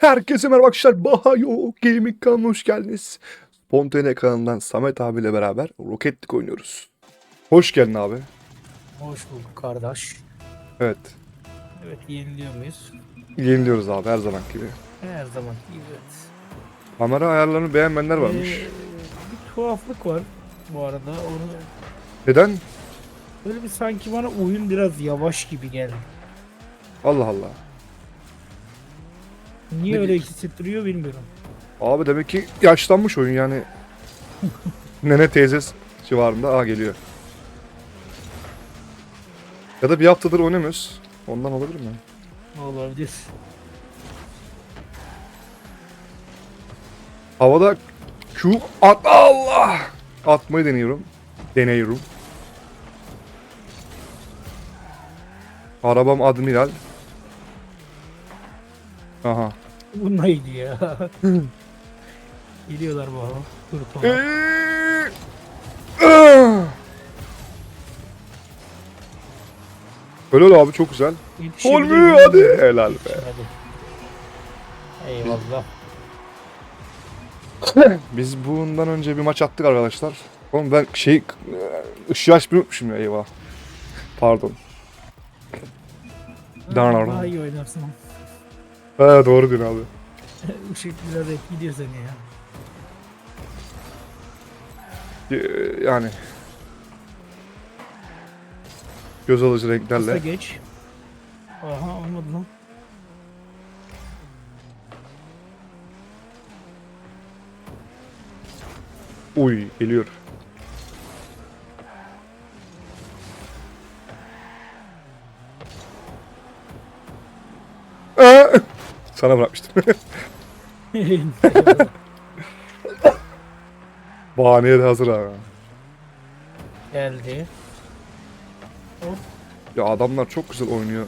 Herkese merhaba arkadaşlar. Bahayo Gaming kanalına hoş geldiniz. Spontane kanalından Samet abiyle beraber Rocket League oynuyoruz. Hoş geldin abi. Hoş bulduk kardeş. Evet. Evet yeniliyor muyuz? Yeniliyoruz abi her zaman gibi. Her zaman evet. Kamera ayarlarını beğenmeyenler varmış. Ee, bir tuhaflık var bu arada. Onu Neden? böyle bir sanki bana oyun biraz yavaş gibi geldi. Allah Allah. Niye Ne öyle diyorsun? hissettiriyor bilmiyorum. Abi demek ki yaşlanmış oyun yani. Nene teyze civarında. Aa geliyor. Ya da bir haftadır oynamıyoruz. Ondan olabilir mi? Olabilir. Havada Q at Allah atmayı deniyorum. Deniyorum. Arabam Admiral. Aha. Bu neydi ya? Geliyorlar bu arada. Kurtulma. Eee! Ah! Helal abi çok güzel. Gol mü? Hadi. Helal be. Hadi. Eyvallah. Biz bundan önce bir maç attık arkadaşlar. Oğlum ben şey ışığı açmayı unutmuşum ya eyvah. Pardon. Darn. Daha iyi oynarsın. He doğru diyorsun abi. Işık biraz etkiliyor seni ya. Ee, Yani göz alıcı Kısa renklerle. geç. Aha olmadı lan. Uy geliyor. Aa! Sana bırakmıştım. Bahaneye de hazır abi. Geldi. Ya adamlar çok güzel oynuyor.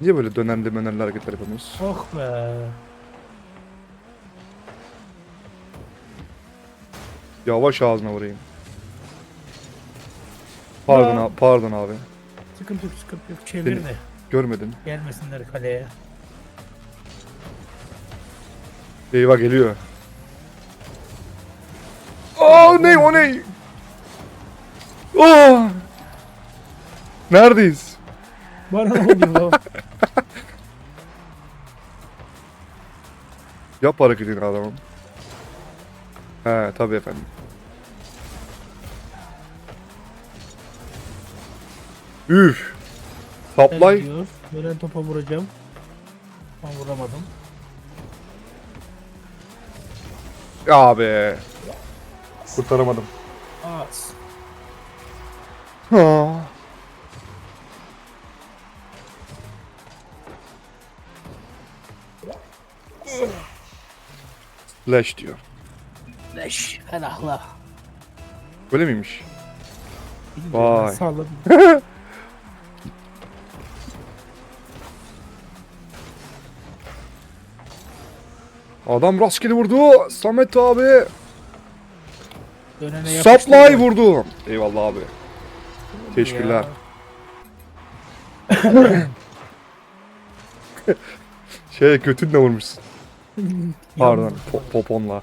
Niye böyle dönemli dönemli hareketler yapamıyoruz? Oh be. Yavaş ağzına vurayım. Pardon Ya. abi, pardon abi. Sıkıntı yok sıkıntı yok. Çevir de. Görmedim. Gelmesinler kaleye. Eyvah geliyor. Aa ne o ne? Aa! Neredeyiz? Bana ne oluyor? Yap hareketini adamım. He tabii efendim. Üf. Saplay. diyor. Böyle topa vuracağım. Ben vuramadım. Ya be. Kurtaramadım. Az. Ha. Flash diyor. Leş. Helahla. Böyle miymiş? Vay. Salladım. Adam rastgele vurdu. Samet abi. Dönene. Supply vurdu. Eyvallah abi. Teşekkürler. Şey götünle vurmuşsun. Pardon. Po- poponla.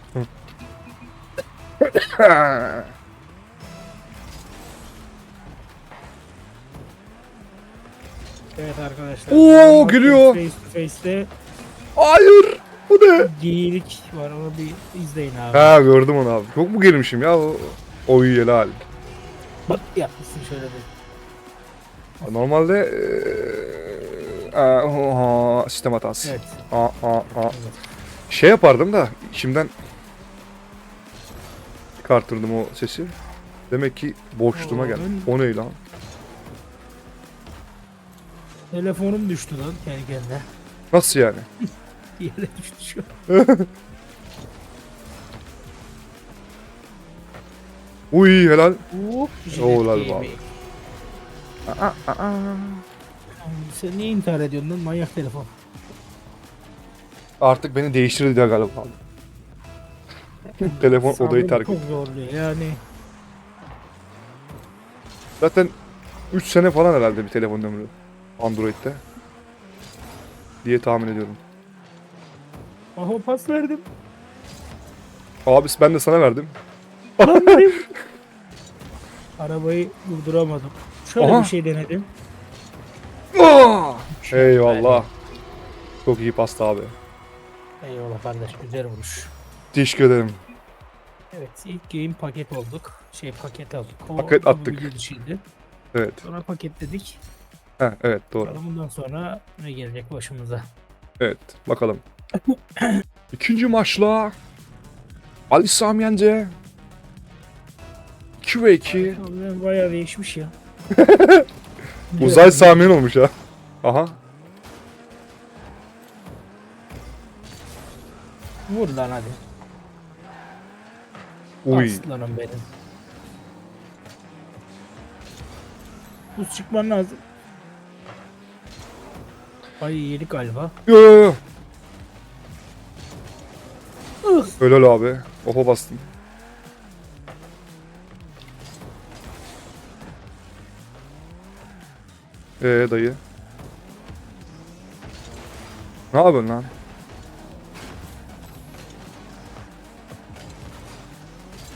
Evet arkadaşlar. Oo, geliyor. Face to face'te Hayır. Bu ne? geyilik var onu bir izleyin abi. Ha gördüm onu abi. Çok mu gelmişim ya? O- Oy helal. Bak yapmışsın şöyle bir. Normalde eee, aa, oha, sistem hatası. Evet. Aa, aa, aa. Şey yapardım da içimden çıkartırdım o sesi. Demek ki boşluğuma Oo, geldi. ben- O ne lan? Telefonum düştü lan kendi kendine. Nasıl yani? Yere düştü şu an. Uy helal. Hop. Oo, lan jilet baba. gibi. Sen niye intihar ediyorsun lan manyak telefon? Artık beni değiştirdi diye galiba. Telefon odayı terk Çok etti. yani. Zaten 3 sene falan herhalde bir telefon ömrü. Android'de. Diye tahmin ediyorum. Aha pas verdim. Abi ben de sana verdim. Lan? Arabayı durduramadım. Şöyle Aha. bir şey denedim. Aa! Eyvallah. Çok iyi pasta abi. Eyvallah kardeş güzel vuruş. Teşekkür ederim. Evet ilk game paket olduk. Şey paket aldık. O, Paket attık. dışıydı. Evet. Sonra paketledik. Heh, evet doğru. Bakalım bundan sonra ne gelecek başımıza. Evet bakalım. İkinci maçla Ali Sami Yence 2 ve 2 Abi Bayağı değişmiş ya. Uzay Sami'nin olmuş ha. Aha. Vur lan hadi. Uy. Aslanım benim. Buz çıkman lazım. Ay yedik galiba. Yo, yo, yo. Helal abi. Oha bastım. Ee dayı. Ne yapıyorsun lan?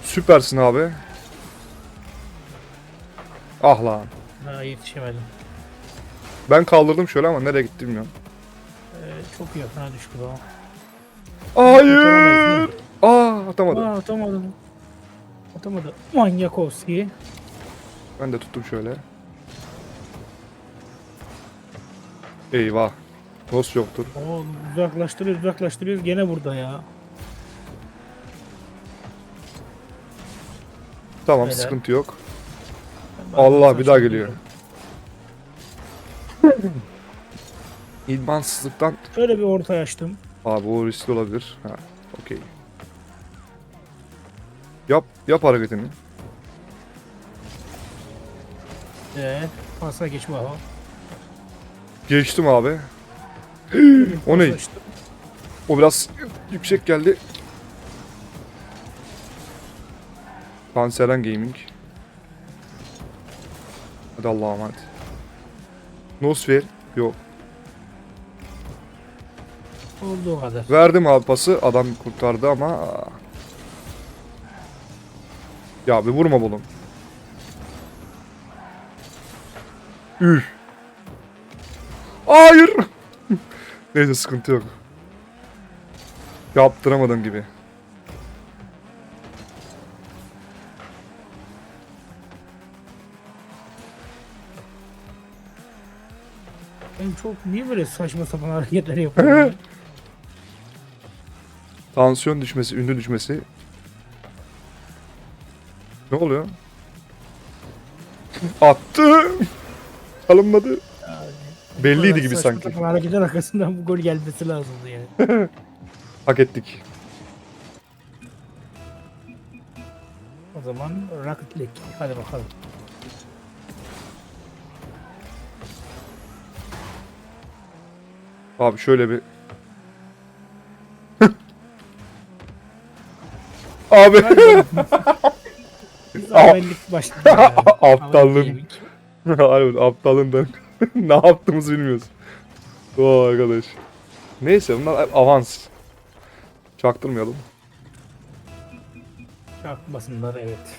Süpersin abi. Ah lan. Ha yetişemedim. Ben kaldırdım şöyle ama nereye gitti bilmiyorum. Ee, çok yakına düştü ama. Hayır. Aa atamadım. Atamadı. Manyakovski. Ben de tuttum şöyle. Eyvah. Nos yoktur. Oğlum uzaklaştırıyoruz uzaklaştırıyoruz gene burada ya. Tamam Helal. sıkıntı yok. Ben Allah, bir daha geliyor. İdmansızlıktan Şöyle bir orta açtım. abi o riskli olabilir. Ha. Yap, yap hareketini. Ee, pasa geç baba. Geçtim abi. O ne? O biraz yüksek geldi. Panseren Gaming. Hadi Allah'a emanet. Nosfer. Yok. Olduğu kadar. Verdim abi pası. Adam kurtardı ama... Ya bir vurma oğlum. Üf. Hayır. Neyse sıkıntı yok. Yaptıramadım gibi. Ben çok niye böyle saçma sapan hareketler yapıyorum? Tansiyon düşmesi, ünlü düşmesi. Ne oluyor? Attı. Alınmadı. Belliydi gibi sanki. hareketler arkasından bu gol gelmesi lazımdı yani. Hak ettik. O zaman Rocket League. Hadi bakalım. Abi şöyle bir... Abi Zahmetlik başladı. Aptallığın. Ama Harbi aptalından ne yaptığımızı bilmiyoruz. O arkadaş. Neyse bunlar hep avans. Çaktırmayalım. Çakmasınlar evet.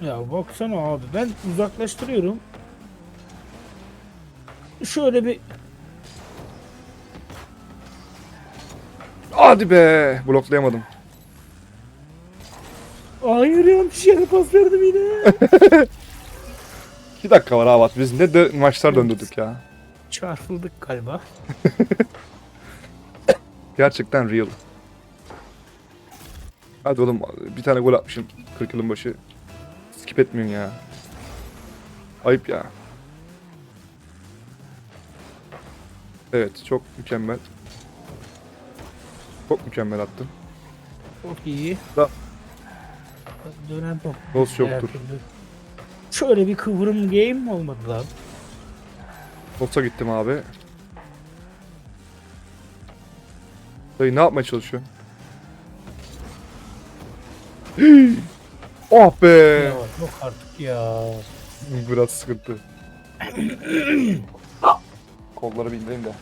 Ya baksana abi ben uzaklaştırıyorum. Şöyle bir Hadi be bloklayamadım. hayır yanlış yere pas verdim yine. 2 dakika var abi. Biz ne de maçlar döndürdük ya. Çarpıldık galiba. Gerçekten real. Hadi oğlum bir tane gol atmışım 40 yılın başı. Skip etmiyorsun ya. Ayıp ya. Evet çok mükemmel. Çok mükemmel attın. Çok iyi. Da- Dönen top. Diğer yoktur. türlü. Şöyle bir kıvrım game olmadı lan. Nos'a gittim abi. Dayı ne yapmaya çalışıyorsun? Hii! Oh be. Ya yok artık ya. Biraz sıkıntı. Kolları bir indireyim de.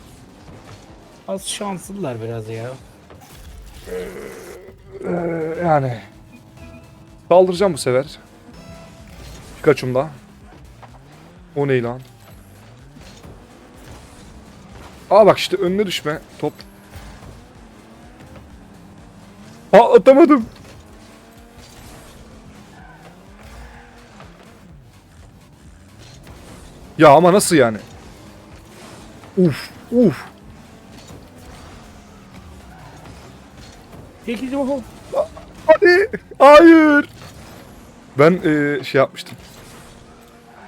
Az şanslılar biraz ya. Ee, yani. Saldıracağım bu sefer. Pikachu'mda. O ne lan? Aa bak işte önüne düşme. Top. Aa atamadım. Ya ama nasıl yani? Uf, uf. Peki o Hadi. Hayır. Ben eee, şey yapmıştım.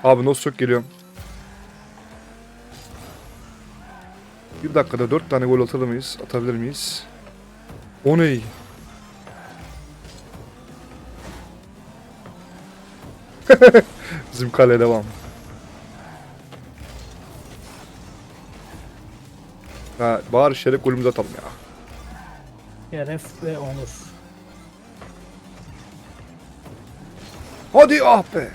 Abi nasıl çok geliyorum. Bir dakikada dört tane gol atabilir miyiz? Atabilir miyiz? O ne? Bizim kale devam. Ha, bari şeref golümüzü atalım ya. Şeref ve onur. Hadi ah be.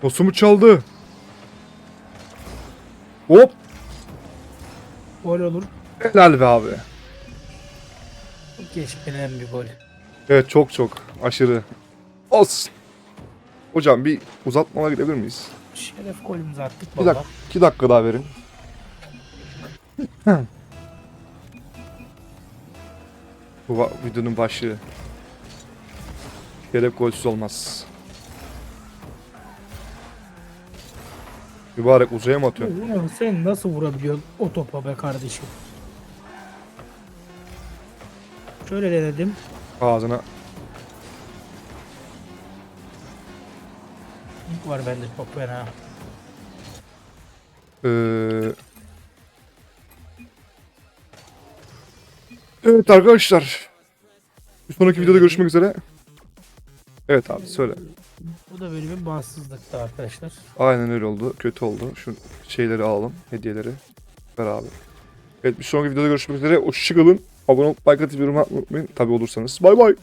Tosumu çaldı. Hop. Gol olur. Helal be abi. Çok geçmenen bir gol. Evet çok çok aşırı. Olsun. Hocam bir uzatmama gidebilir miyiz? Şeref golümüzü attık Bir dakika, iki dakika daha verin. Bu va- videonun başlığı. Şeref golsüz olmaz. Mübarek uzaya mı atıyorsun? Ulan sen nasıl vurabiliyorsun o topa be kardeşim? Şöyle denedim. Ağzına. İlk var bende çok fena. Ee... Evet arkadaşlar. Bir sonraki videoda görüşmek üzere. Evet abi söyle. Bu da bir bağımsızlıktı arkadaşlar. Aynen öyle oldu. Kötü oldu. Şu şeyleri alalım. Hediyeleri. Ver abi. Evet bir sonraki videoda görüşmek üzere. Hoşçakalın. Abone olup like atıp yorum atmayı unutmayın. Tabi olursanız. Bay bay.